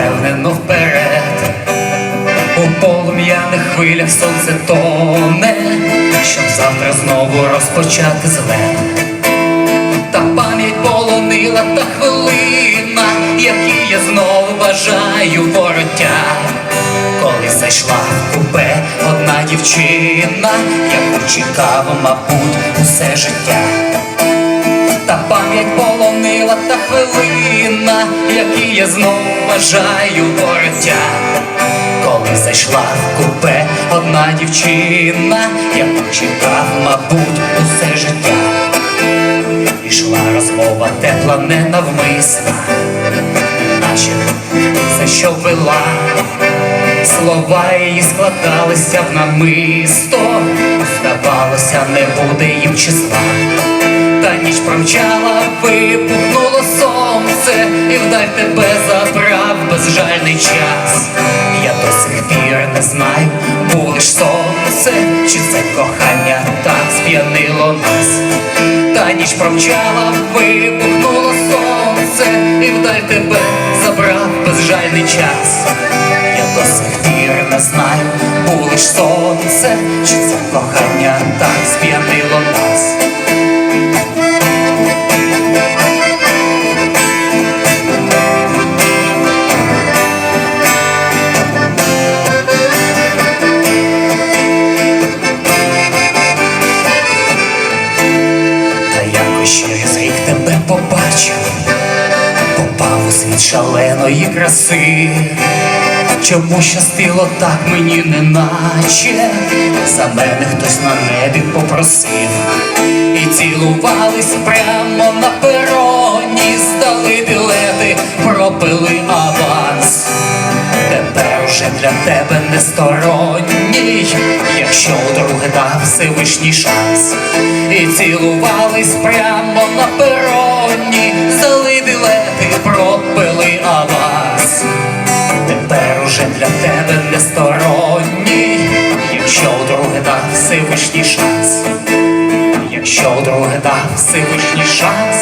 упевнено вперед. У полум'яних хвилях сонце тоне, щоб завтра знову розпочати злет. Та пам'ять полонила та хвилина, якій я знову бажаю вороття. Коли зайшла в купе одна дівчина, яку чекав, мабуть, усе життя. Та пам'ять полонила та хвилина, якій я знову бажаю вороття. Коли зайшла в купе одна дівчина, яку чекав, мабуть, усе життя. Ішла розмова тепла ненавмисна, наче за що вела, слова її складалися в намисто, здавалося, не буде їм числа. Промчала, вибухнуло сонце, і вдаль тебе забрав безжальний час. Я до сих пір не знаю, був лиш сонце, чи це кохання так сп'янило нас. Та ніч промчала, вибухнуло сонце, і вдаль тебе забрав безжальний час. Я до сих пір не знаю, був лиш сонце, чи це кохання так сп'янило нас. Тебе побачив, попав у світ шаленої краси. Чому щастило так мені неначе? За мене хтось на небі попросив. І цілувались прямо на пероні Здали білети, пропили аванс Уже для тебе не сторонній, якщо вдруге дав Всевишній шанс. І цілувались прямо на пероні, здали білети, пропили аванс. Тепер уже для тебе не сторонній, якщо вдруге дав Всевишній шанс. Якщо вдруге дав Всевишній шанс,